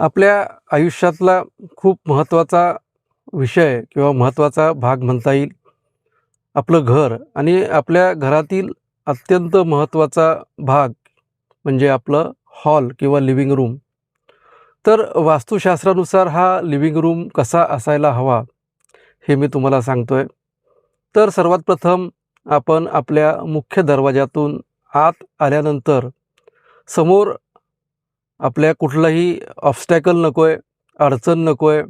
आपल्या आयुष्यातला खूप महत्त्वाचा विषय किंवा महत्त्वाचा भाग म्हणता येईल. आपलं घर आणि आपल्या घरातील अत्यंत महत्त्वाचा भाग म्हणजे आपलं हॉल किंवा लिव्हिंग रूम. तर वास्तुशास्त्रानुसार हा लिव्हिंग रूम कसा असायला हवा हे मी तुम्हाला सांगतो आहे तर सर्वात प्रथम आपण आपल्या मुख्य दरवाजातून आत आल्यानंतर समोर आपल्या कुठलाही ऑब्स्टॅकल नको आहे अडचण नको आहे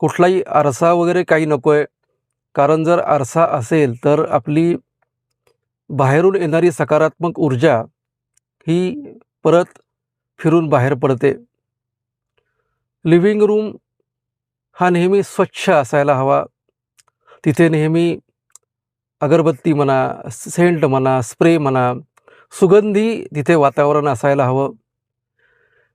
कुठलाही आरसा वगैरे काही नको आहे कारण जर आरसा असेल तर आपली बाहेरून येणारी सकारात्मक ऊर्जा ही परत फिरून बाहेर पडते. लिव्हिंग रूम हा नेहमी स्वच्छ असायला हवा. तिथे नेहमी अगरबत्ती म्हणा सेंट म्हणा स्प्रे म्हणा सुगंधी तिथे वातावरण असायला हवं.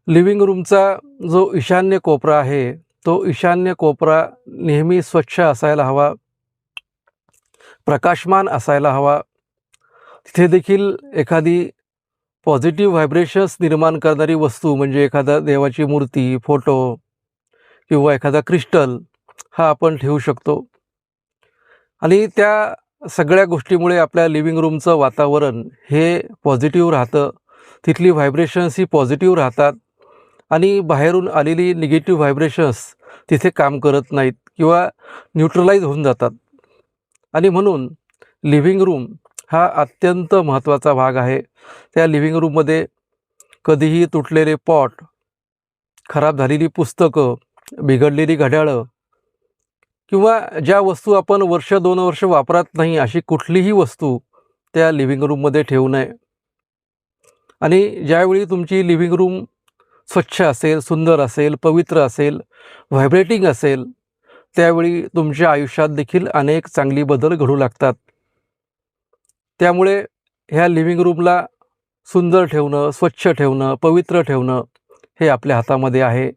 लिव्हिंग रूमचा जो ईशान्य कोपरा आहे तो ईशान्य कोपरा नेहमी स्वच्छ असायला हवा प्रकाशमान असायला हवा. तिथे देखील एखादी पॉझिटिव्ह व्हायब्रेशन्स निर्माण करणारी वस्तू म्हणजे एखादा देवाची मूर्ती फोटो किंवा एखादा क्रिस्टल हा आपण ठेवू शकतो. आणि त्या सगळ्या गोष्टीमुळे आपल्या लिव्हिंग रूमचं वातावरण हे पॉझिटिव्ह राहतं. तिथली व्हायब्रेशन्स ही पॉझिटिव्ह राहतात. आणि बाहेरून आलेली निगेटिव्ह व्हायब्रेशन्स तिथे काम करत नाहीत किंवा न्यूट्रलाइज होऊन जातात. आणि म्हणून लिव्हिंग रूम हा अत्यंत महत्त्वाचा भाग आहे. त्या लिव्हिंग रूममध्ये कधीही तुटलेले पॉट खराब झालेली पुस्तकं बिघडलेली घड्याळं किंवा ज्या वस्तू आपण वर्ष दोन वर्ष वापरत नाही अशी कुठलीही वस्तू त्या लिव्हिंग रूममध्ये ठेवू नये. आणि ज्यावेळी तुमची लिव्हिंग रूम स्वच्छ असेल सुंदर असेल पवित्र असेल व्हायब्रेटिंग असेल त्यावेळी तुमच्या आयुष्यात देखील अनेक चांगली बदल घडू लागतात. त्यामुळे ह्या लिव्हिंग रूमला सुंदर ठेवणं स्वच्छ ठेवणं पवित्र ठेवणं हे आपल्या हातामध्ये आहे.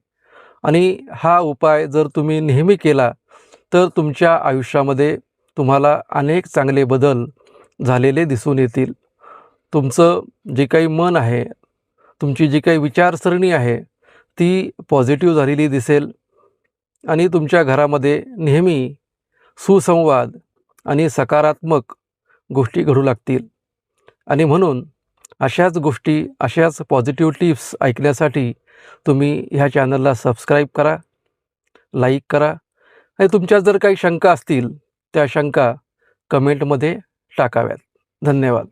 आणि हा उपाय जर तुम्ही नेहमी केला तर तुमच्या आयुष्यामध्ये तुम्हाला अनेक चांगले बदल झालेले दिसून येतील. तुमचं जे काही मन आहे तुमची जी काही विचारसरणी आहे ती पॉझिटिव्ह झालेली दिसेल आणि तुमच्या घरामध्ये नेहमी सुसंवाद आणि सकारात्मक गोष्टी घडू लागतील. आणि म्हणून अशाच गोष्टी अशाच पॉझिटिव्ह टिप्स ऐकण्यासाठी तुम्ही ह्या चॅनलला सबस्क्राईब करा लाईक करा आणि तुमच्या जर काही शंका असतील त्या शंका कमेंटमध्ये टाकाव्यात. धन्यवाद.